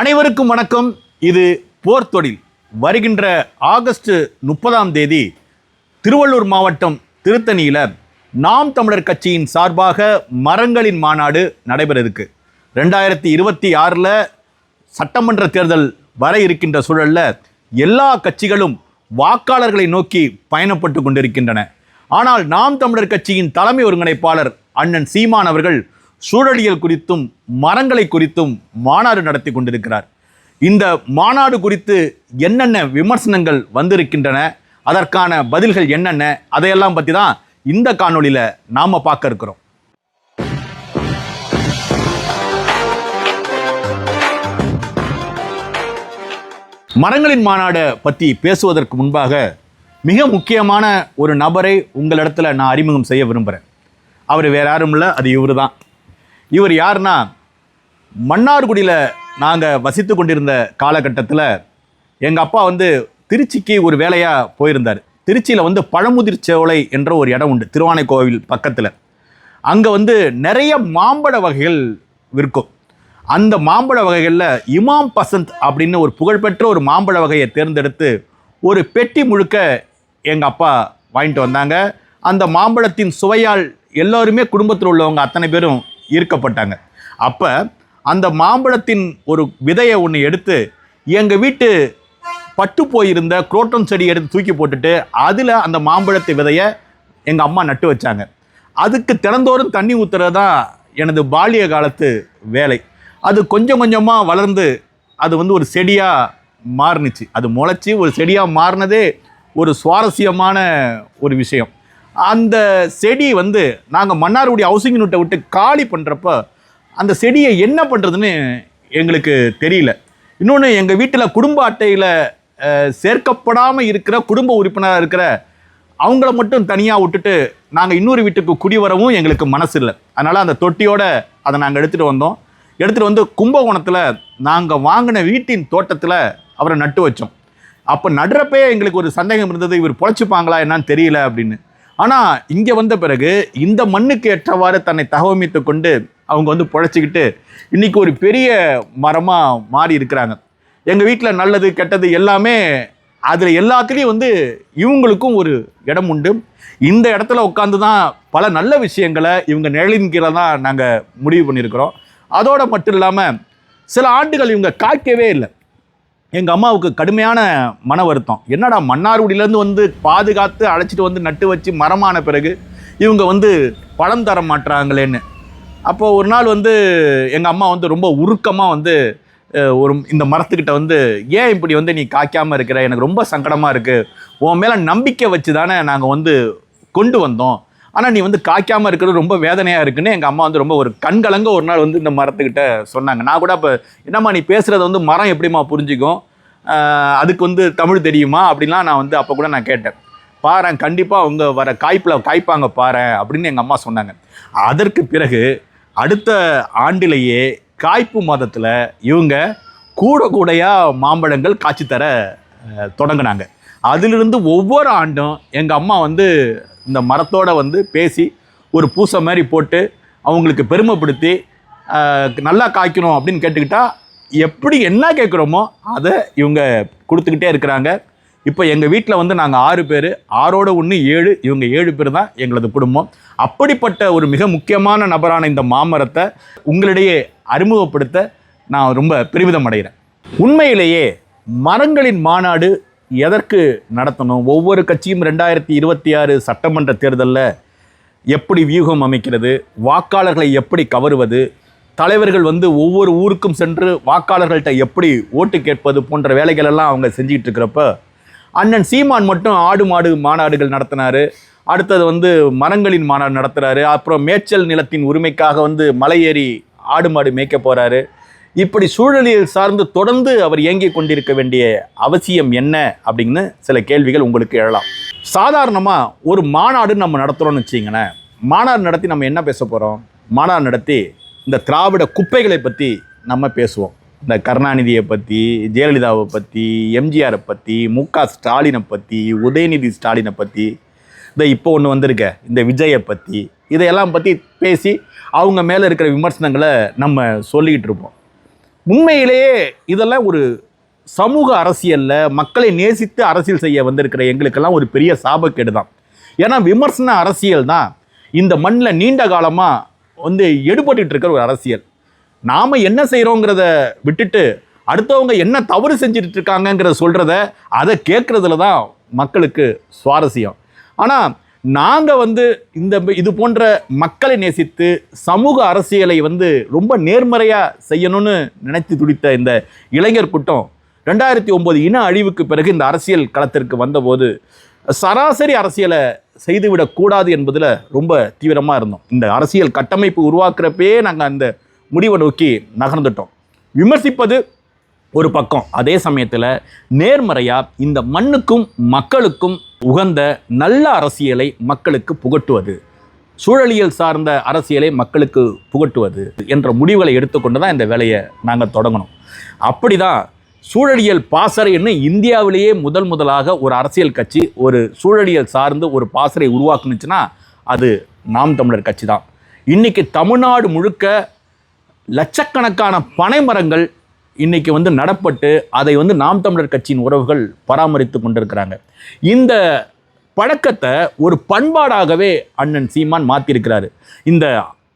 அனைவருக்கும் வணக்கம். இது போர் தொழில். வருகின்ற ஆகஸ்ட் முப்பதாம் தேதி திருவள்ளூர் மாவட்டம் திருத்தணியில் நாம் தமிழர் கட்சியின் சார்பாக மரங்களின் மாநாடு நடைபெற இருக்கு ரெண்டாயிரத்தி இருபத்தி ஆறில் சட்டமன்ற தேர்தல் வர இருக்கின்ற சூழல்ல எல்லா கட்சிகளும் வாக்காளர்களை நோக்கி பயணப்பட்டு கொண்டிருக்கின்றன. ஆனால் நாம் தமிழர் கட்சியின் தலைமை ஒருங்கிணைப்பாளர் அண்ணன் சீமான் அவர்கள் சூழலியல் குறித்தும் மரங்களை குறித்தும் மாநாடு நடத்தி கொண்டிருக்கிறார். இந்த மாநாடு குறித்து என்னென்ன விமர்சனங்கள் வந்திருக்கின்றன அதற்கான பதில்கள் என்னென்ன அதையெல்லாம் பற்றி தான் இந்த காணொளியில் நாம் பார்க்க இருக்கிறோம். மரங்களின் மாநாடை பற்றி பேசுவதற்கு முன்பாக மிக முக்கியமான ஒரு நபரை உங்களிடத்தில் நான் அறிமுகம் செய்ய விரும்புகிறேன் அவர் வேற யாரும் இல்லை அது இவர் தான் இவர் யார்னா மன்னார்குடியில் நாங்கள் வசித்து கொண்டிருந்த காலகட்டத்தில் எங்கள் அப்பா வந்து திருச்சிக்கு ஒரு வேலையாக போயிருந்தார். திருச்சியில் வந்து பழமுதிர் சோலை என்ற ஒரு இடம் உண்டு திருவானை கோவில் பக்கத்தில். அங்கே வந்து நிறைய மாம்பழ வகைகள் விற்கும். அந்த மாம்பழ வகைகளில் இமாம் பசந்த் அப்படின்னு ஒரு புகழ்பெற்ற ஒரு மாம்பழ வகையை தேர்ந்தெடுத்து ஒரு பெட்டி முழுக்க எங்கள் அப்பா வாங்கிட்டு வந்தாங்க. அந்த மாம்பழத்தின் சுவையால் எல்லோருமே குடும்பத்தில் உள்ளவங்க அத்தனை பேரும் ஈர்க்கப்பட்டாங்க. அப்போ அந்த மாம்பழத்தின் ஒரு விதையை ஒன்று எடுத்து எங்கள் வீட்டு பட்டு போயிருந்த குரோட்டன் செடி எடுத்து தூக்கி போட்டுட்டு அதில் அந்த மாம்பழத்து விதையை எங்கள் அம்மா நட்டு வச்சாங்க. அதுக்கு திறந்தோறும் தண்ணி ஊற்றுறது தான் எனது பால்ய காலத்து வேலை. அது கொஞ்சம் கொஞ்சமாக வளர்ந்து அது வந்து ஒரு செடியாக மாறுனுச்சு. அது முளைச்சி ஒரு செடியாக மாறினதே ஒரு சுவாரஸ்யமான ஒரு விஷயம். அந்த செடி வந்து நாங்கள் மன்னார்குடி ஹவுசிங் யூனிட்டை விட்டு காலி பண்ணுறப்ப அந்த செடியை என்ன பண்ணுறதுன்னு எங்களுக்கு தெரியல. இன்னொன்று எங்கள் வீட்டில் குடும்ப அட்டையில் சேர்க்கப்படாமல் இருக்கிற குடும்ப உறுப்பினராக இருக்கிற அவங்கள மட்டும் தனியாக விட்டுட்டு நாங்கள் இன்னொரு வீட்டுக்கு குடி வரவும் எங்களுக்கு மனசு இல்லை அதனால் அந்த தொட்டியோடு அதை நாங்கள் எடுத்துகிட்டு வந்தோம். எடுத்துகிட்டு வந்து கும்பகோணத்தில் நாங்கள் வாங்கின வீட்டின் தோட்டத்தில் அவரை நட்டு வச்சோம். அப்போ நடுறப்பே எங்களுக்கு ஒரு சந்தேகம் இருந்தது இவர் பொழைச்சிப்பாங்களா என்னன்னு தெரியல அப்படின்னு. ஆனால் இங்கே வந்த பிறகு இந்த மண்ணுக்கு ஏற்றவாறு தன்னை தகவமைத்து கொண்டு அவங்க வந்து பொழைச்சிக்கிட்டு இன்னைக்கு ஒரு பெரிய மரமாக மாறி இருக்கிறாங்க. எங்கள் வீட்டில் நல்லது கெட்டது எல்லாமே அதில் எல்லாத்துலேயும் வந்து இவங்களுக்கும் ஒரு இடம் உண்டு. இந்த இடத்துல உட்காந்து தான் பல நல்ல விஷயங்களை இவங்க நிழலின் கீழே தான் நாங்கள் முடிவு பண்ணியிருக்கிறோம். அதோடு மட்டும் இல்லாமல் சில ஆண்டுகள் இவங்க காய்க்கவே இல்லை. எங்கள் அம்மாவுக்கு கடுமையான மன வருத்தம். என்னடா மன்னார்குடியிலேருந்து வந்து பாதுகாத்து அழைச்சிட்டு வந்து நட்டு வச்சு மரமான பிறகு இவங்க வந்து பழம் தர மாட்டுறாங்களேன்னு அப்போது ஒரு நாள் வந்து எங்கள் அம்மா வந்து ரொம்ப உருக்கமாக வந்து ஒரு இந்த மரத்துக்கிட்ட வந்து ஏன் இப்படி வந்து நீ காய்க்காமல் இருக்கிற? எனக்கு ரொம்ப சங்கடமாக இருக்குது உன் மேலே நம்பிக்கை வச்சு தானே நாங்கள் வந்து கொண்டு வந்தோம். ஆனால் நீ வந்து காய்க்காமல் இருக்கிறது ரொம்ப வேதனையாக இருக்குன்னு எங்கள் அம்மா வந்து ரொம்ப ஒரு கண்கலங்க ஒரு நாள் வந்து இந்த மரத்துக்கிட்ட சொன்னாங்க. நான் கூட அப்போ என்னம்மா நீ பேசுகிறத வந்து மரம் எப்படிம்மா புரிஞ்சுக்கும்? அதுக்கு வந்து தமிழ் தெரியுமா? அப்படின்லாம் நான் வந்து அப்போ கூட நான் கேட்டேன். பாரேன் கண்டிப்பாக அவங்க வர காய்ப்பில் காய்ப்பாங்க பாரேன் அப்படின்னு எங்கள் அம்மா சொன்னாங்க. அதற்கு பிறகு அடுத்த ஆண்டிலேயே காய்ப்பு மாதத்தில் இவங்க கூட கூடையாக மாம்பழங்கள் காய்ச்சி தர தொடங்கினாங்க. அதிலிருந்து ஒவ்வொரு ஆண்டும் எங்கள் அம்மா வந்து இந்த மரத்தோட வந்து பேசி ஒரு பூசை மாதிரி போட்டு அவங்களுக்கு பெருமைப்படுத்தி நல்லா காய்க்கணும் அப்படின்னு கேட்டுக்கிட்டா எப்படி என்ன கேட்குறோமோ அதை இவங்க கொடுத்துக்கிட்டே இருக்கிறாங்க. இப்போ எங்கள் வீட்டில் வந்து நாங்கள் ஆறு பேர் ஆறோட ஒன்று ஏழு இவங்க ஏழு பேர் தான் எங்களது குடும்பம். அப்படிப்பட்ட ஒரு மிக முக்கியமான நபரான இந்த மாமரத்தை உங்களிடையே அறிமுகப்படுத்த நான் ரொம்ப பெருமிதம் அடைகிறேன். உண்மையிலேயே மரங்களின் மாநாடு எதற்கு நடத்தணும்? ஒவ்வொரு கட்சியும் ரெண்டாயிரத்தி இருபத்தி ஆறு சட்டமன்ற தேர்தலில் எப்படி வியூகம் அமைக்கிறது? வாக்காளர்களை எப்படி கவருவது? தலைவர்கள் வந்து ஒவ்வொரு ஊருக்கும் சென்று வாக்காளர்கள்ட்ட எப்படி ஓட்டு கேட்பது போன்ற வேலைகளெல்லாம் அவங்க செஞ்சுக்கிட்டு இருக்கிறப்ப அண்ணன் சீமான் மட்டும் ஆடு மாடு மாநாடுகள் நடத்தினார். அடுத்தது வந்து மரங்களின் மாநாடு நடத்துகிறாரு அப்புறம் மேய்ச்சல் நிலத்தின் உரிமைக்காக வந்து மலை ஏறி ஆடு மாடு மேய்க்க போகிறாரு இப்படி சூழலியல் சார்ந்து தொடர்ந்து அவர் இயங்கிக் கொண்டிருக்க வேண்டிய அவசியம் என்ன அப்படின்னு சில கேள்விகள் உங்களுக்கு எழலாம். சாதாரணமாக ஒரு மாநாடு நம்ம நடத்துகிறோம்னு வச்சிங்களேன் மாநாடு நடத்தி நம்ம என்ன பேச போகிறோம் மாநாடு நடத்தி இந்த திராவிட குப்பைகளை பற்றி நம்ம பேசுவோம். இந்த கருணாநிதியை பற்றி ஜெயலலிதாவை பற்றி எம்ஜிஆரை பற்றி மு க ஸ்டாலினை பற்றி உதயநிதி ஸ்டாலினை பற்றி இந்த இப்போ ஒன்று வந்திருக்க இந்த விஜயை பற்றி இதையெல்லாம் பற்றி பேசி அவங்க மேலே இருக்கிற விமர்சனங்களை நம்ம சொல்லிக்கிட்டு இருப்போம். உண்மையிலேயே இதெல்லாம் ஒரு சமூக அரசியலில் மக்களை நேசித்து அரசியல் செய்ய வந்திருக்கிற எங்களுக்கெல்லாம் ஒரு பெரிய சாபக்கேடு தான் ஏன்னா விமர்சன அரசியல் தான். இந்த மண்ணில் நீண்ட காலமாக வந்து எடுபட்டு இருக்கிற ஒரு அரசியல். நாம் என்ன செய்கிறோங்கிறத விட்டுட்டு அடுத்தவங்க என்ன தவறு செஞ்சுட்டு இருக்காங்கங்கிறத சொல்கிறத அதை கேட்குறதுல தான் மக்களுக்கு சுவாரஸ்யம். ஆனால் நாங்கள் வந்து இந்த இது போன்ற மக்களை நேசித்து சமூக அரசியலை வந்து ரொம்ப நேர்மறையாக செய்யணும்னு நினைத்து துடித்த இந்த இளைஞர் கூட்டம் ரெண்டாயிரத்தி ஒம்பது இன அழிவுக்கு பிறகு இந்த அரசியல் களத்திற்கு வந்தபோது சராசரி அரசியலை செய்துவிடக்கூடாது என்பதில் ரொம்ப தீவிரமாக இருந்தோம். இந்த அரசியல் கட்டமைப்பு உருவாக்குறப்பே நாங்கள் அந்த முடிவை நோக்கி நகர்ந்துட்டோம். விமர்சிப்பது ஒரு பக்கம். அதே சமயத்தில் நேர்மறையாக இந்த மண்ணுக்கும் மக்களுக்கும் உகந்த நல்ல அரசியலை மக்களுக்கு புகட்டுவது. சூழலியல் சார்ந்த அரசியலை மக்களுக்கு புகட்டுவது என்ற முடிவுகளை எடுத்துக்கொண்டு தான் இந்த வேலையை நாங்கள் தொடங்கணும். அப்படி தான் சூழலியல் பாசறைன்னு இந்தியாவிலேயே முதல் முதலாக ஒரு அரசியல் கட்சி ஒரு சூழலியல் சார்ந்து ஒரு பாசறை உருவாக்குனுச்சுன்னா அது நாம் தமிழர் கட்சி தான் இன்றைக்கி தமிழ்நாடு முழுக்க லட்சக்கணக்கான பனைமரங்கள் இன்னைக்கு வந்து நடப்பட்டு அதை வந்து நாம் தமிழர் கட்சியின் உறவுகள் பராமரித்து கொண்டிருக்கிறாங்க. இந்த பழக்கத்தை ஒரு பண்பாடாகவே அண்ணன் சீமான் மாற்றிருக்கிறாரு இந்த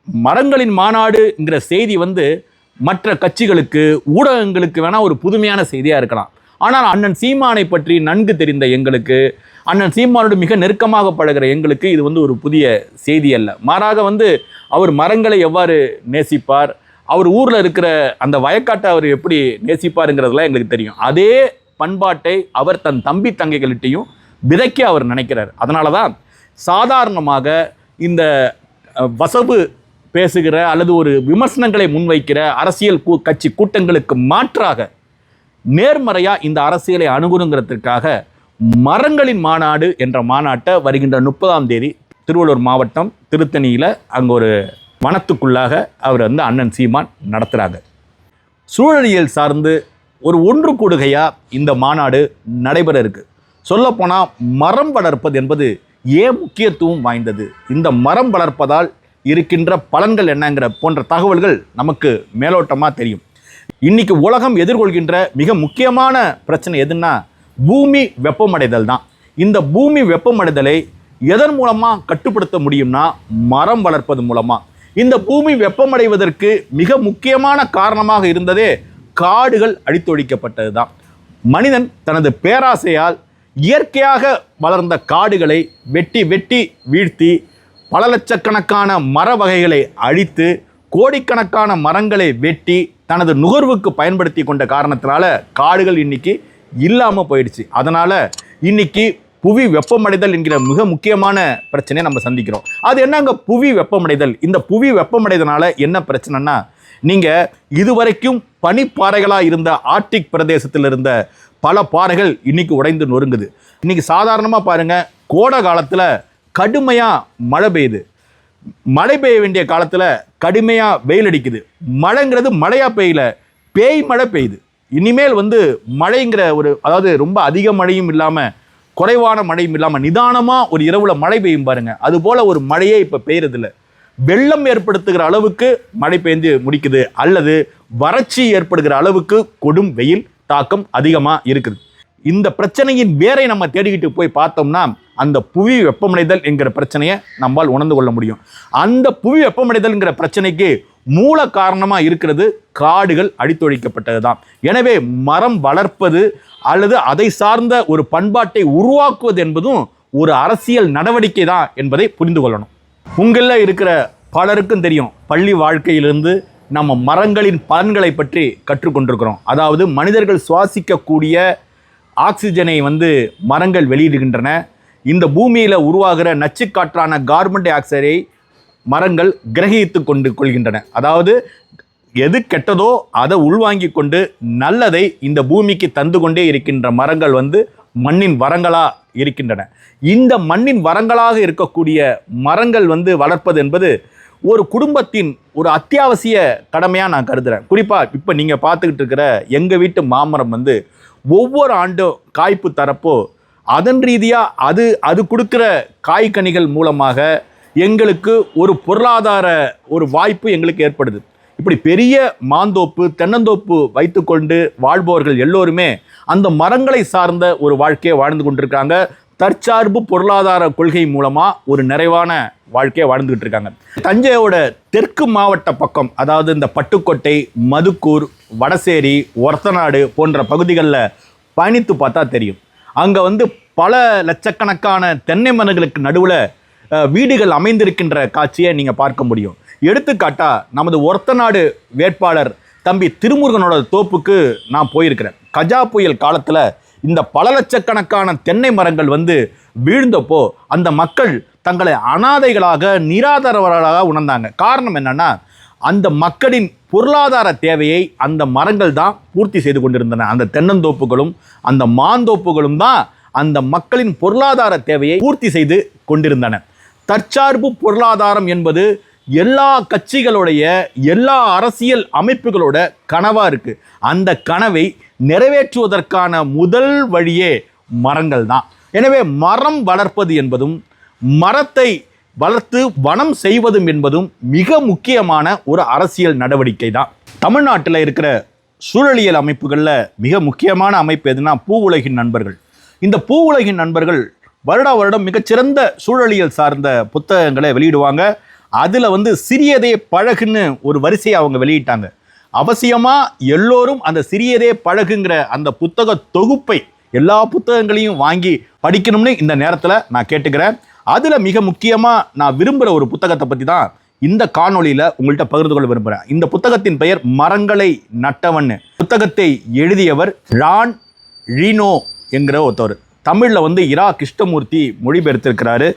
மரங்களின் மாநாடுங்கிற செய்தி வந்து மற்ற கட்சிகளுக்கு ஊடகங்களுக்கு வேணால் ஒரு புதுமையான செய்தியாக இருக்கலாம். ஆனால் அண்ணன் சீமானை பற்றி நன்கு தெரிந்த எங்களுக்கு அண்ணன் சீமானோடு மிக நெருக்கமாக பழகிற எங்களுக்கு இது வந்து ஒரு புதிய செய்தி அல்ல. மாறாக வந்து அவர் மரங்களை எவ்வாறு நேசிப்பார் அவர் ஊரில் இருக்கிற அந்த வயக்காட்டை அவர் எப்படி நேசிப்பாருங்கிறதுலாம் எங்களுக்கு தெரியும். அதே பண்பாட்டை அவர் தன் தம்பி தங்கைகள்கிட்டையும் விதைக்க அவர் நினைக்கிறார். அதனால தான் சாதாரணமாக இந்த வசவு பேசுகிற அல்லது ஒரு விமர்சனங்களை முன்வைக்கிற அரசியல் கூ கட்சி கூட்டங்களுக்கு மாற்றாக நேர்மறையாக இந்த அரசியலை அணுகணுங்கிறதுக்காக மரங்களின் மாநாடு என்ற மாநாட்டை வருகின்ற முப்பதாம் தேதி திருவள்ளூர் மாவட்டம் திருத்தணியில் அங்கே ஒரு வனத்துக்குள்ளாக அவர் வந்து அண்ணன் சீமான் நடத்துகிறாங்க சூழலியல் சார்ந்து ஒரு ஒன்று கூடுகையாக இந்த மாநாடு நடைபெற இருக்கு. சொல்லப்போனால் மரம் வளர்ப்பது என்பது ஏன் முக்கியத்துவம் வாய்ந்தது. இந்த மரம் வளர்ப்பதால் இருக்கின்ற பலன்கள் என்னங்கிற போன்ற தகவல்கள் நமக்கு மேலோட்டமாக தெரியும். இன்றைக்கி உலகம் எதிர்கொள்கின்ற மிக முக்கியமான பிரச்சனை எதுன்னா பூமி வெப்பமடைதல் தான். இந்த பூமி வெப்பமடைதலை எதன் மூலமாக கட்டுப்படுத்த முடியும்னா மரம் வளர்ப்பது மூலமாக இந்த பூமி வெப்பமடைவதற்கு மிக முக்கியமான காரணமாக இருந்ததே காடுகள் அழித்தொழிக்கப்பட்டது தான் மனிதன் தனது பேராசையால் இயற்கையாக வளர்ந்த காடுகளை வெட்டி வெட்டி வீழ்த்தி பல லட்சக்கணக்கான மர வகைகளை அழித்து கோடிக்கணக்கான மரங்களை வெட்டி தனது நுகர்வுக்கு பயன்படுத்தி கொண்ட காரணத்தினால காடுகள் இன்னைக்கு இல்லாமல் போயிடுச்சு. அதனால் இன்னைக்கு புவி வெப்பமடைதல் என்கிற மிக முக்கியமான பிரச்சனையை நம்ம சந்திக்கிறோம். அது என்னங்க புவி வெப்பமடைதல்? இந்த புவி வெப்பமடைதனால என்ன பிரச்சனைனா நீங்கள் இதுவரைக்கும் பனிப்பாறைகளாக இருந்த ஆர்டிக் பிரதேசத்தில் இருந்த பல பாறைகள் இன்னைக்கு உடைந்து நொறுங்குது. இன்னைக்கு சாதாரணமாக பாருங்கள் கோடை காலத்தில் கடுமையாக மழை பெய்யுது. மழை பெய்ய வேண்டிய காலத்தில் கடுமையாக வெயில் அடிக்குது. மழைங்கிறது மழையாக பெய்யல பேய் மழை பெய்யுது. இனிமேல் வந்து மழைங்கிற ஒரு அதாவது ரொம்ப அதிக மழையும் இல்லாமல் குறைவான மழையும் இல்லாமல் நிதானமாக ஒரு இரவில் மழை பெய்யும் பாருங்க. அது போல் ஒரு மழையே இப்போ பெய்யறதில்ல. வெள்ளம் ஏற்படுத்துகிற அளவுக்கு மழை பெய்ந்து முடிக்குது. அல்லது வறட்சி ஏற்படுகிற அளவுக்கு கொடும் வெயில் தாக்கம் அதிகமாக இருக்குது. இந்த பிரச்சனையின் வேரை நம்ம தேடிக்கிட்டு போய் பார்த்தோம்னா அந்த புவி வெப்பமடைதல் என்கிற பிரச்சனையை நம்மால் உணர்ந்து கொள்ள முடியும். அந்த புவி வெப்பமடைதல்ங்கிற பிரச்சனைக்கு மூல காரணமாக இருக்கிறது காடுகள் அடித்தொழிக்கப்பட்டது தான் எனவே மரம் வளர்ப்பது அல்லது அதை சார்ந்த ஒரு பண்பாட்டை உருவாக்குவது என்பதும் ஒரு அரசியல் நடவடிக்கை தான் என்பதை புரிந்து கொள்ளணும். உங்களில் இருக்கிற பலருக்கும் தெரியும் பள்ளி வாழ்க்கையிலிருந்து நம்ம மரங்களின் பலன்களை பற்றி கற்றுக்கொண்டிருக்கிறோம். அதாவது மனிதர்கள் சுவாசிக்கக்கூடிய ஆக்சிஜனை வந்து மரங்கள் வெளியிடுகின்றன. இந்த பூமியில் உருவாகிற நச்சுக்காற்றான கார்பன் டை ஆக்சைடை மரங்கள் கிரகித்து கொண்டு கொள்கின்றன. அதாவது எது கெட்டதோ அதை உள்வாங்கி கொண்டு நல்லதை இந்த பூமிக்கு தந்து கொண்டே இருக்கின்ற மரங்கள் வந்து மண்ணின் வரங்களா இருக்கின்றன. இந்த மண்ணின் வரங்களாக இருக்கக்கூடிய மரங்கள் வந்து வளர்ப்பது என்பது ஒரு குடும்பத்தின் ஒரு அத்தியாவசிய கடமையாக நான் கருதுகிறேன் குறிப்பாக இப்போ நீங்கள் பார்த்துக்கிட்டு இருக்கிற எங்கள் வீட்டு மாமரம் வந்து ஒவ்வொரு ஆண்டும் காய்ப்பு தரப்போ அதன் ரீதியாக அது அது கொடுக்குற காய்கனிகள் மூலமாக எங்களுக்கு ஒரு பொருளாதார ஒரு வாய்ப்பு எங்களுக்கு ஏற்படுது. இப்படி பெரிய மாந்தோப்பு தென்னந்தோப்பு வைத்துக்கொண்டு வாழ்பவர்கள் எல்லோருமே அந்த மரங்களை சார்ந்த ஒரு வாழ்க்கையை வாழ்ந்து கொண்டிருக்காங்க. தற்சார்பு பொருளாதார கொள்கை மூலமாக ஒரு நிறைவான வாழ்க்கையை வாழ்ந்துக்கிட்டு இருக்காங்க. தஞ்சையோட தெற்கு மாவட்ட பக்கம் அதாவது இந்த பட்டுக்கோட்டை மதுக்கூர் வடசேரி ஒரத்தநாடு போன்ற பகுதிகளில் பயணித்து பார்த்தா தெரியும். அங்கே வந்து பல லட்சக்கணக்கான தென்னை மரங்களுக்கு நடுவில் வீடுகள் அமைந்திருக்கின்ற காட்சியை நீங்கள் பார்க்க முடியும். எடுத்துக்காட்டாக நமது ஒருத்த நாடு வேட்பாளர் தம்பி திருமுருகனோட தோப்புக்கு நான் போயிருக்கிறேன். கஜா புயல் காலத்தில் இந்த பல லட்சக்கணக்கான தென்னை மரங்கள் வந்து வீழ்ந்தப்போ அந்த மக்கள் தங்களை அனாதைகளாக நிராதரவர்களாக உணர்ந்தாங்க. காரணம் என்னன்னா அந்த மக்களின் பொருளாதார தேவையை அந்த மரங்கள் தான் பூர்த்தி செய்து கொண்டிருந்தன. அந்த தென்னந்தோப்புகளும் அந்த மாந்தோப்புகளும் தான் அந்த மக்களின் பொருளாதார தேவையை பூர்த்தி செய்து கொண்டிருந்தன. தற்சார்பு பொருளாதாரம் என்பது எல்லா கட்சிகளுடைய எல்லா அரசியல் அமைப்புகளோட கனவாக இருக்குது அந்த கனவை நிறைவேற்றுவதற்கான முதல் வழியே மரங்கள் தான். எனவே மரம் வளர்ப்பது என்பதும் மரத்தை வளர்த்து வனம் செய்வதும் என்பதும் மிக முக்கியமான ஒரு அரசியல் நடவடிக்கை தான். தமிழ்நாட்டில் இருக்கிற சூழலியல் அமைப்புகளில் மிக முக்கியமான அமைப்பு எதுனா பூ உலகின் நண்பர்கள். இந்த பூ உலகின் நண்பர்கள் வருடா வருடம் மிகச்சிறந்த சூழலியல் சார்ந்த புத்தகங்களை வெளியிடுவாங்க. அதில் வந்து சிறியதே பழகுன்னு ஒரு வரிசையை அவங்க வெளியிட்டாங்க. அவசியமாக எல்லோரும் அந்த சிறியதே பழகுங்கிற அந்த புத்தக தொகுப்பை எல்லா புத்தகங்களையும் வாங்கி படிக்கணும்னு இந்த நேரத்தில் நான் கேட்டுக்கிறேன். அதில் மிக முக்கியமாக நான் விரும்புகிற ஒரு புத்தகத்தை பற்றி தான் இந்த காணொளியில் உங்கள்கிட்ட பகிர்ந்து கொள்ள விரும்புகிறேன் இந்த புத்தகத்தின் பெயர் மரங்களை நட்டவன் புத்தகத்தை எழுதியவர் ரான் ரீனோ என்கிற ஒருத்தவர். தமிழில் வந்து இரா கிருஷ்ணமூர்த்தி மொழிபெயர்த்திருக்கிறாரு.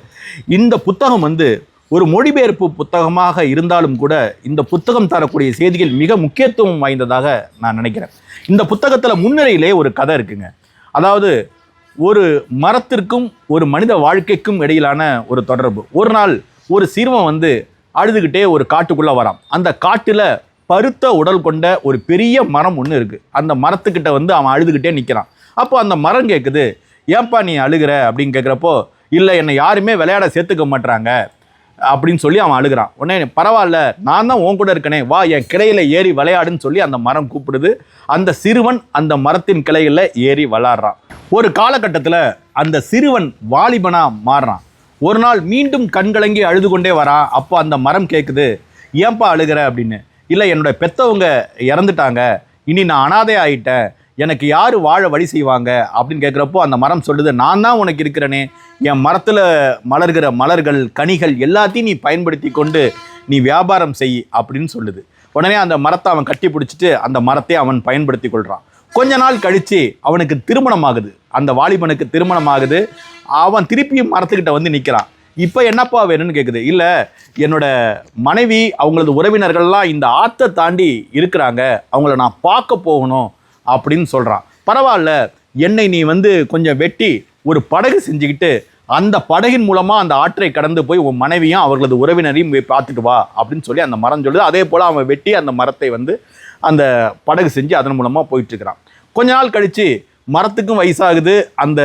இந்த புத்தகம் வந்து ஒரு மொழிபெயர்ப்பு புத்தகமாக இருந்தாலும் கூட இந்த புத்தகம் தரக்கூடிய செய்திகள் மிக முக்கியத்துவம் வாய்ந்ததாக நான் நினைக்கிறேன். இந்த புத்தகத்தில் முன்னிலையிலே ஒரு கதை இருக்குங்க. அதாவது ஒரு மரத்திற்கும் ஒரு மனித வாழ்க்கைக்கும் இடையிலான ஒரு தொடர்பு. ஒரு நாள் ஒரு சிறுவன் வந்து அழுதுகிட்டே ஒரு காட்டுக்குள்ளே வரான். அந்த காட்டில் பருத்த உடல் கொண்ட ஒரு பெரிய மரம் ஒன்று இருக்குது அந்த மரத்துக்கிட்ட வந்து அவன் அழுதுகிட்டே நிற்கிறான் அப்போ அந்த மரம் கேட்குது ஏன்பா நீ அழுகிற அப்படின்னு கேட்குறப்போ இல்லை என்னை யாருமே விளையாட சேர்த்துக்க மாட்றாங்க. அப்படின்னு சொல்லி அவன் அழுகிறான். உடனே பரவாயில்ல நான் தான் உன் கூட இருக்கனே வா என் கிளையில் ஏறி விளையாடுன்னு சொல்லி அந்த மரம் கூப்பிடுது. அந்த சிறுவன் அந்த மரத்தின் கிளையில் ஏறி விளாட்றான் ஒரு காலகட்டத்தில் அந்த சிறுவன் வாலிபனாக மாறுறான். ஒரு நாள் மீண்டும் கண்கலங்கி அழுது கொண்டே வரான். அப்போ அந்த மரம் கேட்குது ஏன்பா அழுகிற? அப்படின்னு. இல்லை என்னோட பெத்தவங்க இறந்துட்டாங்க. இனி நான் அனாதை ஆயிட்டேன் எனக்கு யார் வாழ வழி செய்வாங்க அப்படின்னு கேட்குறப்போ அந்த மரம் சொல்லுது நான் தான் உனக்கு இருக்கிறேனே. என் மரத்தில் மலர்கிற மலர்கள் கனிகள் எல்லாத்தையும் நீ பயன்படுத்தி கொண்டு நீ வியாபாரம் செய் அப்படின்னு சொல்லுது. உடனே அந்த மரத்தை அவன் கட்டி பிடிச்சிட்டு அந்த மரத்தை அவன் பயன்படுத்தி கொள்கிறான் கொஞ்ச நாள் கழித்து அவனுக்கு திருமணம் ஆகுது. அந்த வாலிபனுக்கு திருமணம் ஆகுது. அவன் திருப்பியும் மரத்துக்கிட்ட வந்து நிற்கிறான் இப்போ என்னப்பா வேணும்னு கேட்குது இல்லை என்னோட மனைவி அவங்களது உறவினர்கள்லாம் இந்த ஆற்றை தாண்டி இருக்கிறாங்க. அவங்கள நான் பார்க்க போகணும். அப்படின்னு சொல்கிறான் பரவாயில்ல என்னை நீ வந்து கொஞ்சம் வெட்டி ஒரு படகு செஞ்சுக்கிட்டு அந்த படகின் மூலமாக அந்த ஆற்றை கடந்து போய் உன் மனைவியும் அவர்களது உறவினரையும் போய் பார்த்துட்டு வா அப்படின்னு சொல்லி அந்த மரம் சொல்லுது. அதே போல் அவன் வெட்டி அந்த மரத்தை வந்து அந்த படகு செஞ்சு அதன் மூலமாக போயிட்டுருக்கிறான். கொஞ்ச நாள் கழித்து மரத்துக்கும் வயசாகுது. அந்த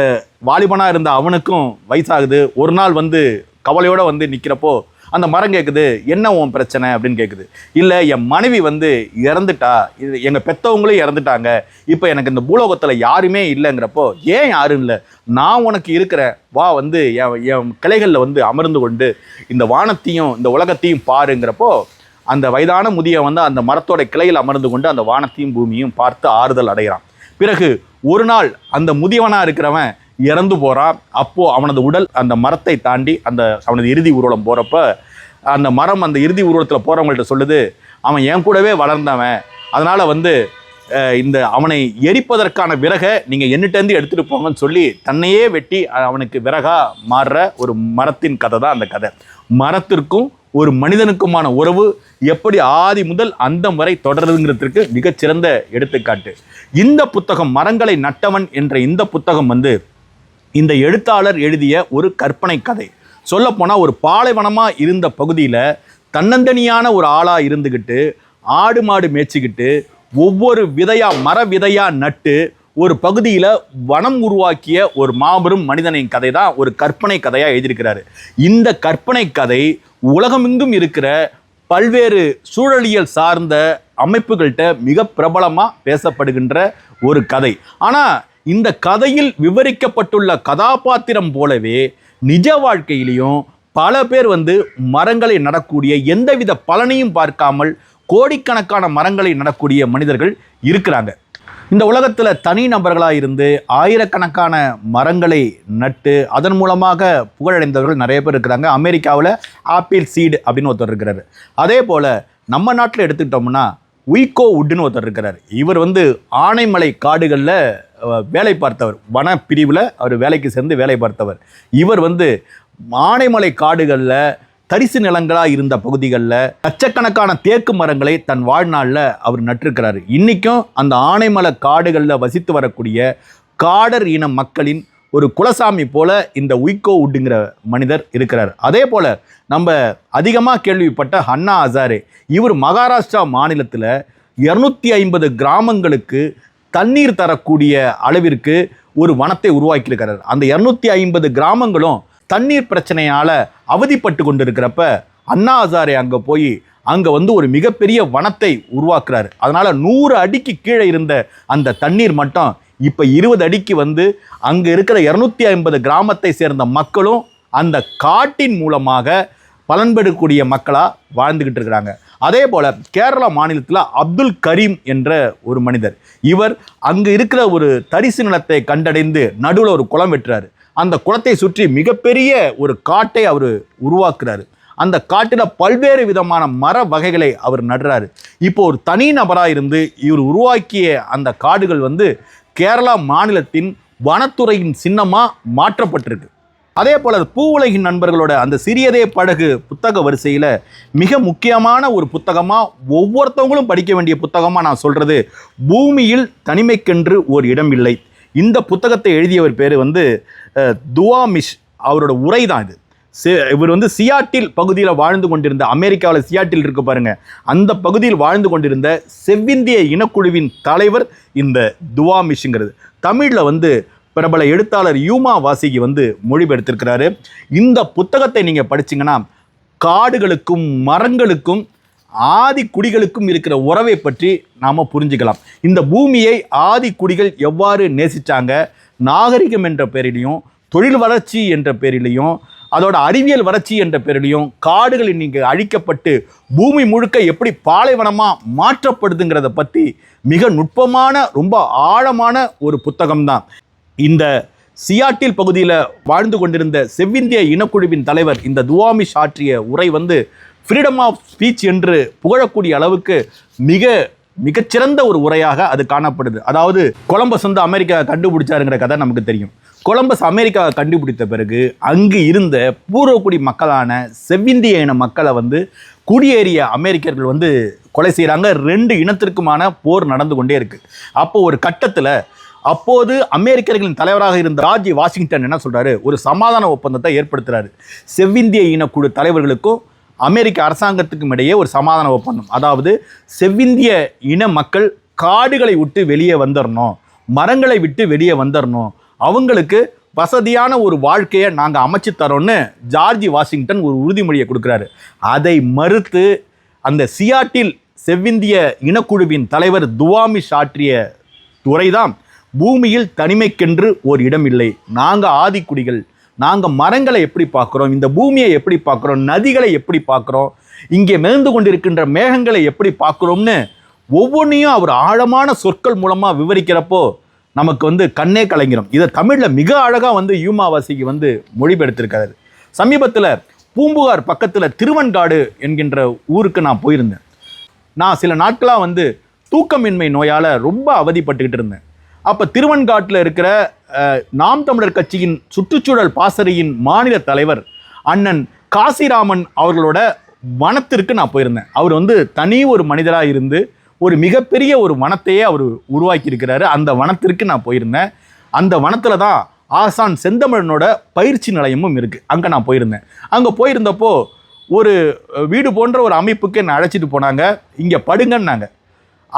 வாலிபனாக இருந்த அவனுக்கும் வயசாகுது. ஒரு நாள் வந்து கவலையோடு வந்து நிற்கிறப்போ அந்த மரம் கேட்குது என்ன உன் பிரச்சனை அப்படின்னு கேட்குது இல்லை என் மனைவி வந்து இறந்துட்டா இது எங்கள் பெற்றவங்களும் இறந்துட்டாங்க. இப்போ எனக்கு இந்த பூலோகத்தில் யாருமே இல்லைங்கிறப்போ ஏன் யாரும் இல்லை? நான் உனக்கு இருக்கிறேன் வா வந்து என் என் கிளைகளில் வந்து அமர்ந்து கொண்டு இந்த வானத்தையும் இந்த உலகத்தையும் பாருங்கிறப்போ அந்த வயதான முதிய வந்து அந்த மரத்தோட கிளையில் அமர்ந்து கொண்டு அந்த வானத்தையும் பூமியும் பார்த்து ஆறுதல் அடைகிறான். பிறகு ஒரு நாள் அந்த முதியவனாக இருக்கிறவன் இறந்து போகிறான் அப்போது அவனது உடல் அந்த மரத்தை தாண்டி அந்த அவனது இறுதி ஊர்வலம் போகிறப்ப அந்த மரம் அந்த இறுதி ஊர்வலத்தில் போகிறவங்கள்ட்ட சொல்லுது அவன் என் கூடவே வளர்ந்தவன். அதனால் வந்து இந்த அவனை எரிப்பதற்கான விறகை நீங்கள் என்னிட்டேருந்து எடுத்துகிட்டு போங்கன்னு சொல்லி தன்னையே வெட்டி அவனுக்கு விறகா மாறுற ஒரு மரத்தின் கதை தான் அந்த கதை. மரத்திற்கும் ஒரு மனிதனுக்குமான உறவு எப்படி ஆதி முதல் அந்தம் வரை தொடருதுங்கிறதுக்கு மிகச்சிறந்த எடுத்துக்காட்டு. இந்த புத்தகம் மரங்களை நட்டவன் என்ற இந்த புத்தகம் வந்து இந்த எழுத்தாளர் எழுதிய ஒரு கற்பனை கதை. சொல்லப்போனால் ஒரு பாலைவனமாக இருந்த பகுதியில் தன்னந்தனியான ஒரு ஆளாக இருந்துக்கிட்டு ஆடு மாடு மேய்ச்சிக்கிட்டு ஒவ்வொரு விதையாக மர விதையாக நட்டு ஒரு பகுதியில் வனம் உருவாக்கிய ஒரு மாபெரும் மனிதனின் கதை தான் ஒரு கற்பனை கதையாக எழுதியிருக்கிறாரு. இந்த கற்பனை கதை உலகமெங்கும் இருக்கிற பல்வேறு சூழலியல் சார்ந்த அமைப்புகள்கிட்ட மிக பிரபலமாக பேசப்படுகின்ற ஒரு கதை. ஆனால் இந்த கதையில் விவரிக்கப்பட்டுள்ள கதாபாத்திரம் போலவே நிஜ வாழ்க்கையிலையும் பல பேர் வந்து மரங்களை நடக்கூடிய எந்தவித பலனையும் பார்க்காமல் கோடிக்கணக்கான மரங்களை நடக்கூடிய மனிதர்கள் இருக்கிறாங்க. இந்த உலகத்தில் தனி நபர்களாக இருந்து ஆயிரக்கணக்கான மரங்களை நட்டு அதன் மூலமாக புகழடைந்தவர்கள் நிறைய பேர் இருக்கிறாங்க. அமெரிக்காவில் ஆப்பிள் சீடு அப்படின்னு ஒருத்தர் இருக்கிறார். அதே போல் நம்ம நாட்டில் எடுத்துக்கிட்டோம்னா உய்கோ உட்னு ஒருத்தர் இருக்கிறார். இவர் வந்து ஆனைமலை காடுகளில் வேலை பார்த்தவர் வன பிரிவில் அவர் வேலைக்கு சேர்ந்து வேலை பார்த்தவர். இவர் வந்து ஆனைமலை காடுகளில் தரிசு நிலங்களாக இருந்த பகுதிகளில் லட்சக்கணக்கான தேக்கு மரங்களை தன் வாழ்நாளில் அவர் நட்டிருக்கிறார். இன்றைக்கும் அந்த ஆனைமலை காடுகளில் வசித்து வரக்கூடிய காடர் இன மக்களின் ஒரு குலசாமி போல இந்த உய்கோ உட்டுங்கிற மனிதர் இருக்கிறார். அதே போல் நம்ம அதிகமாக கேள்விப்பட்ட ஹன்னா ஹசாரே இவர் மகாராஷ்டிரா மாநிலத்தில் இரநூத்தி ஐம்பது கிராமங்களுக்கு தண்ணீர் தரக்கூடிய அளவிற்கு ஒரு வனத்தை உருவாக்கியிருக்கிறார். அந்த இரநூத்தி ஐம்பது கிராமங்களும் தண்ணீர் பிரச்சனையால் அவதிப்பட்டு கொண்டிருக்கிறப்ப அண்ணா ஹசாரே அங்கே போய் அங்கே வந்து ஒரு மிகப்பெரிய வனத்தை உருவாக்குறாரு. அதனால் நூறு அடிக்கு கீழே இருந்த அந்த தண்ணீர் மட்டும் இப்போ இருபது அடிக்கு வந்து அங்கே இருக்கிற இரநூத்தி ஐம்பது கிராமத்தை சேர்ந்த மக்களும் அந்த காட்டின் மூலமாக பலன்பெறக்கூடிய மக்களாக வாழ்ந்துக்கிட்டு இருக்கிறாங்க. அதே போல் கேரளா மாநிலத்தில் அப்துல் கரீம் என்ற ஒரு மனிதர். இவர் அங்கே இருக்கிற ஒரு தரிசு நிலத்தை கண்டடைந்து நடுவில் ஒரு குளம் வெட்டுறாரு. அந்த குளத்தை சுற்றி மிகப்பெரிய ஒரு காட்டை அவர் உருவாக்குறாரு. அந்த காட்டில் பல்வேறு விதமான மர வகைகளை அவர் நடுறாரு. இப்போ ஒரு தனி நபராக இருந்து இவர் உருவாக்கிய அந்த காடுகள் வந்து கேரளா மாநிலத்தின் வனத்துறையின் சின்னமாக மாற்றப்பட்டிருக்கு. அதே போல் பூ உலகின் நண்பர்களோட அந்த சிறியதே படகு புத்தக வரிசையில் மிக முக்கியமான ஒரு புத்தகமாக ஒவ்வொருத்தவங்களும் படிக்க வேண்டிய புத்தகமாக நான் சொல்கிறது பூமியில் தனிமைக்கென்று ஒரு இடம் இல்லை. இந்த புத்தகத்தை எழுதியவர் பேர் வந்து துவாமிஷ் அவரோட உரை தான் இது இவர் வந்து சியாட்டில் பகுதியில் வாழ்ந்து கொண்டிருந்த அமெரிக்காவில் சியாட்டில் இருக்கு பாருங்க. அந்த பகுதியில் வாழ்ந்து கொண்டிருந்த செவ்விந்திய இனக்குழுவின் தலைவர் இந்த துவாமிஷுங்கிறது தமிழில் வந்து பிரபல எழுத்தாளர் யூமா வாசிகி வந்து மொழிபெயர்த்திருக்கிறாரு. இந்த புத்தகத்தை நீங்கள் படிச்சிங்கன்னா காடுகளுக்கும் மரங்களுக்கும் ஆதி குடிகளுக்கும் இருக்கிற உறவை பற்றி நாம் புரிஞ்சுக்கலாம். இந்த பூமியை ஆதி குடிகள் எவ்வாறு நேசிச்சாங்க நாகரிகம் என்ற பேரிலையும் தொழில் வளர்ச்சி என்ற பேரிலையும் அதோட அறிவியல் வளர்ச்சி என்ற பேரிலையும் காடுகள் இன்னைக்கு அழிக்கப்பட்டு பூமி முழுக்க எப்படி பாலைவனமாக மாற்றப்படுதுங்கிறத பற்றி மிக நுட்பமான ரொம்ப ஆழமான ஒரு புத்தகம்தான். இந்த சியாட்டில் பகுதியில் வாழ்ந்து கொண்டிருந்த செவ்விந்திய இனக்குழுவின் தலைவர் இந்த துவாமிஷ் ஆற்றிய உரை வந்து ஃப்ரீடம் ஆஃப் ஸ்பீச் என்று புகழக்கூடிய அளவுக்கு மிக மிகச்சிறந்த ஒரு உரையாக அது காணப்படுது. அதாவது கொலம்பஸ் வந்து அமெரிக்கா கண்டுபிடிச்சாருங்கிற கதை நமக்கு தெரியும். கொலம்பஸ் அமெரிக்கா கண்டுபிடித்த பிறகு அங்கு இருந்த பூர்வக்குடி மக்களான செவ்விந்திய இன மக்களை வந்து குடியேறிய அமெரிக்கர்கள் வந்து கொலை செய்கிறாங்க ரெண்டு இனத்திற்குமான போர் நடந்து கொண்டே இருக்குது அப்போ ஒரு கட்டத்தில் அப்போது அமெரிக்கர்களின் தலைவராக இருந்த ராஜி வாஷிங்டன் என்ன சொல்றாரு? ஒரு சமாதான ஒப்பந்தத்தை ஏற்படுத்துறாரு. செவ்விந்திய இனக்குழு தலைவர்களுக்கும் அமெரிக்க அரசாங்கத்துக்கும் இடையே ஒரு சமாதான ஒப்பந்தம். அதாவது செவ்விந்திய இன மக்கள் காடுகளை விட்டு வெளியே வந்துடணும் மரங்களை விட்டு வெளியே வந்துடணும் அவங்களுக்கு வசதியான ஒரு வாழ்க்கையை நாங்கள் அமைச்சு தரோன்னு ஜார்ஜி வாஷிங்டன் ஒரு உறுதிமொழியை கொடுக்குறாரு. அதை மறுத்து அந்த சியாட்டில் செவ்விந்திய இனக்குழுவின் தலைவர் துவாமி சாற்றிய துறைதான் பூமியில் தனிமைக்கென்று ஒரு இடம் இல்லை. நாங்கள் ஆதிக்குடிகள். நாங்கள் மரங்களை எப்படி பார்க்குறோம்? இந்த பூமியை எப்படி பார்க்குறோம்? நதிகளை எப்படி பார்க்குறோம்? இங்கே மிதந்து கொண்டிருக்கின்ற மேகங்களை எப்படி பார்க்குறோம்னு ஒவ்வொன்றையும் அவர் ஆழமான சொற்கள் மூலமாக விவரிக்கிறப்போ நமக்கு வந்து கண்ணே கலைஞரும் இதை தமிழில் மிக அழகாக வந்து யூமாவாசிக்கு வந்து மொழிபெயர்த்திருக்காரு. சமீபத்தில் பூம்புகார் பக்கத்தில் திருவன்காடு என்கின்ற ஊருக்கு நான் போயிருந்தேன். நான் சில நாட்களாக வந்து தூக்கமின்மை நோயால் ரொம்ப அவதிப்பட்டுக்கிட்டு இருந்தேன். அப்போ திருவன்காட்டில் இருக்கிற நாம் தமிழர் கட்சியின் சுற்றுச்சூழல் பாசறையின் மாநில தலைவர் அண்ணன் காசிராமன் அவர்களோட வனத்திற்கு நான் போயிருந்தேன். அவர் வந்து தனி ஒரு மனிதராக இருந்து ஒரு மிகப்பெரிய ஒரு வனத்தையே அவர் உருவாக்கியிருக்கிறாரு. அந்த வனத்திற்கு நான் போயிருந்தேன். அந்த வனத்தில் தான் ஆசான் செந்தமிழனோட பயிற்சி நிலையமும் இருக்குது அங்கே நான் போயிருந்தேன். அங்கே போயிருந்தப்போ ஒரு வீடு போன்ற ஒரு அமைப்புக்கு என்னை அழைச்சிட்டு போனாங்க. இங்கே படுங்கன்னாங்க.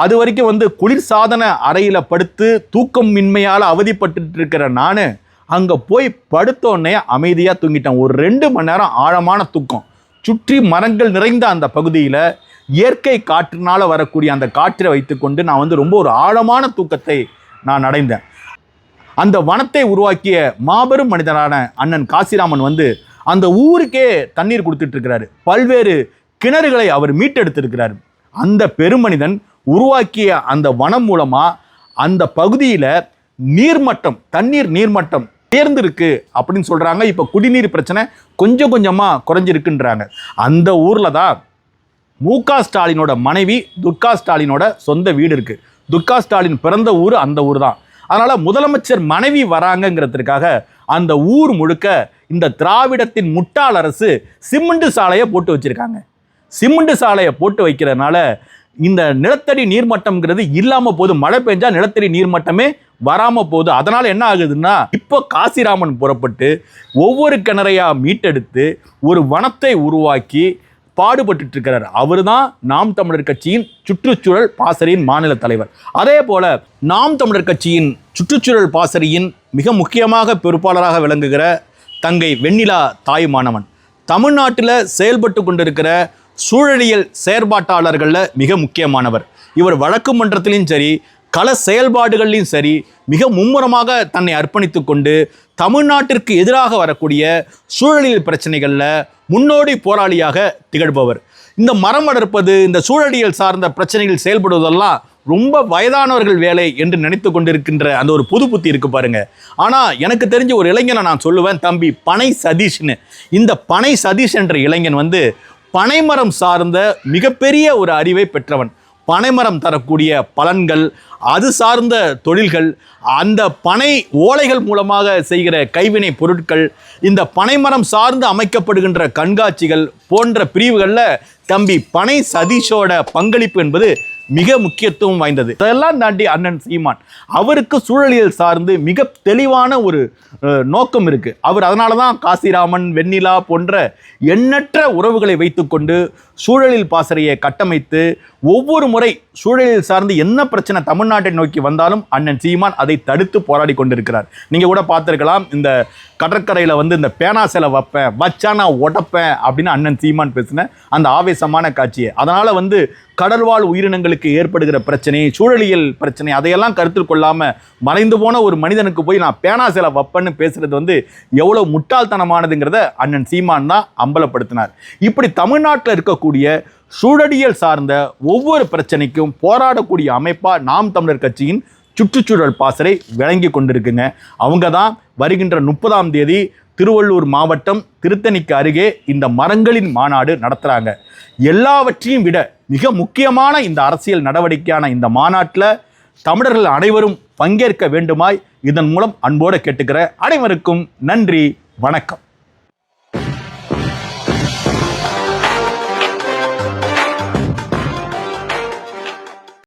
அது வரைக்கும் வந்து குளிர் சாதன அறையில் படுத்து தூக்கம் மின்மையால் அவதிப்பட்டு இருக்கிற நான் அங்கே போய் படுத்தோடனே அமைதியாக தூங்கிட்டேன். ஒரு ரெண்டு மணி நேரம் ஆழமான தூக்கம். சுற்றி மரங்கள் நிறைந்த அந்த பகுதியில் இயற்கை காற்றினால் வரக்கூடிய அந்த காற்றை வைத்துக்கொண்டு நான் வந்து ரொம்ப ஒரு ஆழமான தூக்கத்தை நான் அடைந்தேன். அந்த வனத்தை உருவாக்கிய மாபெரும் மனிதனான அண்ணன் காசிராமன் வந்து அந்த ஊருக்கே தண்ணீர் கொடுத்துட்ருக்கிறாரு பல்வேறு கிணறுகளை அவர் மீட்டெடுத்திருக்கிறார். அந்த பெருமனிதன் உருவாக்கிய அந்த வனம் மூலமாக அந்த பகுதியில் நீர்மட்டம் தண்ணீர் நீர்மட்டம் உயர்ந்திருக்கு அப்படின்னு சொல்கிறாங்க இப்போ குடிநீர் பிரச்சனை கொஞ்சம் கொஞ்சமாக குறைஞ்சிருக்குன்றாங்க. அந்த ஊரில் தான் மு ஸ்டாலினோட மனைவி துர்கா ஸ்டாலினோட சொந்த வீடு இருக்குது துர்கா ஸ்டாலின் பிறந்த ஊர் அந்த ஊர் தான். அதனால் முதலமைச்சர் மனைவி வராங்கங்கிறதுக்காக அந்த ஊர் முழுக்க இந்த திராவிடத்தின் முட்டாள் அரசு சிமெண்ட் சாலையை போட்டு வச்சிருக்காங்க. சிமெண்ட் சாலையை போட்டு வைக்கிறதுனால இந்த நிலத்தடி நீர்மட்டம்ங்கிறது இல்லாம போது மழை பெஞ்சா நிலத்தடி நீர்மட்டமே வராம போகுது அதனால என்ன ஆகுதுன்னா இப்போ காசிராமன் புறப்பட்டு ஒவ்வொரு கிணறையா மீட்டெடுத்து ஒரு வனத்தை உருவாக்கி பாடுபட்டு இருக்கிறார் அவர் தான் நாம் தமிழர் கட்சியின் சுற்றுச்சூழல் பாசறையின் மாநில தலைவர். அதே போல நாம் தமிழர் கட்சியின் சுற்றுச்சூழல் பாசறையின் மிக முக்கியமாக பொறுப்பாளராக விளங்குகிற தங்கை வெண்ணிலா தாயுமானவன். தமிழ்நாட்டில் செயல்பட்டு கொண்டிருக்கிற சூழலியல் செயற்பாட்டாளர்களில் மிக முக்கியமானவர். இவர் வழக்கு மன்றத்திலையும் சரி கள செயல்பாடுகள்லையும் சரி மிக மும்முரமாக தன்னை அர்ப்பணித்து கொண்டு தமிழ்நாட்டிற்கு எதிராக வரக்கூடிய சூழலியல் பிரச்சனைகளில் முன்னோடி போராளியாக திகழ்பவர். இந்த மரம் வளர்ப்பது இந்த சூழலியல் சார்ந்த பிரச்சனைகள் செயல்படுவதெல்லாம் ரொம்ப வயதானவர்கள் வேலை என்று நினைத்து கொண்டிருக்கின்ற அந்த ஒரு புது புத்தி இருக்கு பாருங்க. ஆனால் எனக்கு தெரிஞ்ச ஒரு இளைஞனை நான் சொல்லுவேன் தம்பி பனை சதீஷ்னு. இந்த பனை சதீஷ் என்ற இளைஞன் வந்து பனைமரம் சார்ந்த மிகப்பெரிய ஒரு அறிவை பெற்றவன். பனைமரம் தரக்கூடிய பலன்கள் அது சார்ந்த தொழில்கள் அந்த பனை ஓலைகள் மூலமாக செய்கிற கைவினை பொருட்கள் இந்த பனைமரம் சார்ந்து அமைக்கப்படுகின்ற கண்காட்சிகள் போன்ற பிரிவுகளில் தம்பி பனை சதீஷோட பங்களிப்பு என்பது மிக முக்கியத்துவம் வாய்ந்தது. இதெல்லாம் தாண்டி அண்ணன் சீமான் அவருக்கு சூழலியல் சார்ந்து மிக தெளிவான ஒரு நோக்கம் இருக்கு. அவர் அதனால தான் காசிராமன் வெண்ணிலா போன்ற எண்ணற்ற உறவுகளை வைத்துக்கொண்டு சூழலில் பாசறையை கட்டமைத்து ஒவ்வொரு முறை சூழலில் சார்ந்து என்ன பிரச்சனை தமிழ்நாட்டை நோக்கி வந்தாலும் அண்ணன் சீமான் அதை தடுத்து போராடி கொண்டிருக்கிறார். நீங்கள் கூட பார்த்திருக்கலாம் இந்த கடற்கரையில் வந்து இந்த பேனா சிலை வைப்பேன் வச்சா நான் உடப்பேன் அப்படின்னு அண்ணன் சீமான் பேசின அந்த ஆவேசமான காட்சியை. அதனால் வந்து கடல்வாழ் உயிரினங்களுக்கு ஏற்படுகிற பிரச்சனை சூழலியல் பிரச்சனை அதையெல்லாம் கருத்தில் கொள்ளாமல் மறைந்து போன ஒரு மனிதனுக்கு போய் நான் பேனா சிலை வைப்பேன்னு பேசுகிறது வந்து எவ்வளோ முட்டாள்தனமானதுங்கிறத அண்ணன் சீமான் தான் அம்பலப்படுத்தினார். இப்படி தமிழ்நாட்டில் இருக்கக்கூடிய சூழலியல் சார்ந்த ஒவ்வொரு பிரச்சனைக்கும் போராடக்கூடிய அமைப்பாக நாம் தமிழர் கட்சியின் சுற்றுச்சூழல் பாசறை விளங்கி கொண்டிருக்குங்க. அவங்க தான் வருகின்ற முப்பதாம் தேதி திருவள்ளூர் மாவட்டம் திருத்தணிக்கு அருகே இந்த மரங்களின் மாநாடு நடத்துகிறாங்க எல்லாவற்றையும் விட மிக முக்கியமான இந்த அரசியல் நடவடிக்கையான இந்த மாநாட்டில் தமிழர்கள் அனைவரும் பங்கேற்க வேண்டுமாய் இதன் மூலம் அன்போடு கேட்டுக்கிற அனைவருக்கும் நன்றி வணக்கம்.